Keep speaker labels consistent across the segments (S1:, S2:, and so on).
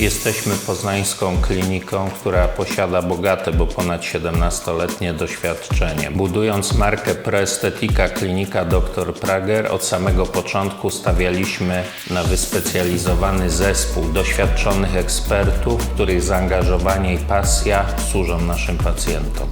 S1: Jesteśmy poznańską kliniką, która posiada bogate, bo ponad 17-letnie doświadczenie. Budując markę Proestetika Klinika Dr Prager, od samego początku stawialiśmy na wyspecjalizowany zespół doświadczonych ekspertów, których zaangażowanie i pasja służą naszym pacjentom.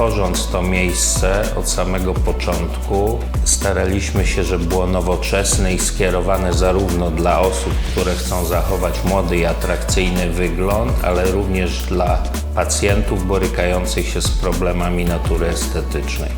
S1: Tworząc to miejsce od samego początku, staraliśmy się, żeby było nowoczesne i skierowane zarówno dla osób, które chcą zachować młody i atrakcyjny wygląd, ale również dla pacjentów borykających się z problemami natury estetycznej.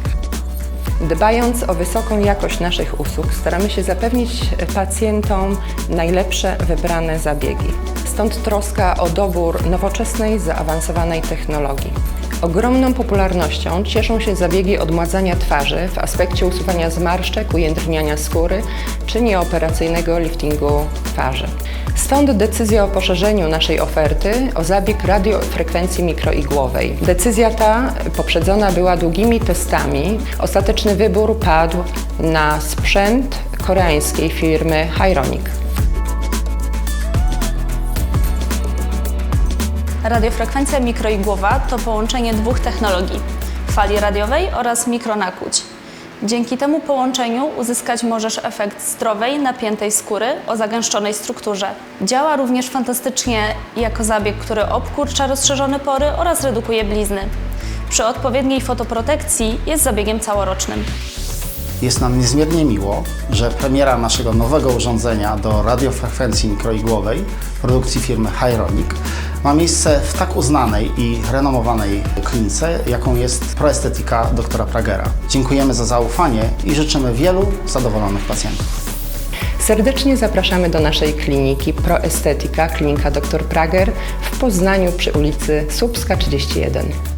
S2: Dbając o wysoką jakość naszych usług, staramy się zapewnić pacjentom najlepsze wybrane zabiegi. Stąd troska o dobór nowoczesnej, zaawansowanej technologii. Ogromną popularnością cieszą się zabiegi odmładzania twarzy w aspekcie usuwania zmarszczek, ujędrniania skóry czy nieoperacyjnego liftingu twarzy. Stąd decyzja o poszerzeniu naszej oferty o zabieg radiofrekwencji mikroigłowej. Decyzja ta poprzedzona była długimi testami. Ostateczny wybór padł na sprzęt koreańskiej firmy Hyronic.
S3: Radiofrekwencja mikroigłowa to połączenie dwóch technologii fali radiowej oraz mikronakłuć. Dzięki temu połączeniu uzyskać możesz efekt zdrowej, napiętej skóry o zagęszczonej strukturze. Działa również fantastycznie jako zabieg, który obkurcza rozszerzone pory oraz redukuje blizny. Przy odpowiedniej fotoprotekcji jest zabiegiem całorocznym.
S4: Jest nam niezmiernie miło, że premiera naszego nowego urządzenia do radiofrekwencji mikroigłowej produkcji firmy Hyronic ma miejsce w tak uznanej i renomowanej klinice, jaką jest proestetyka doktora Pragera. Dziękujemy za zaufanie i życzymy wielu zadowolonych pacjentów.
S2: Serdecznie zapraszamy do naszej kliniki Proestetika Klinika Dr Prager w Poznaniu przy ulicy Słupska 31.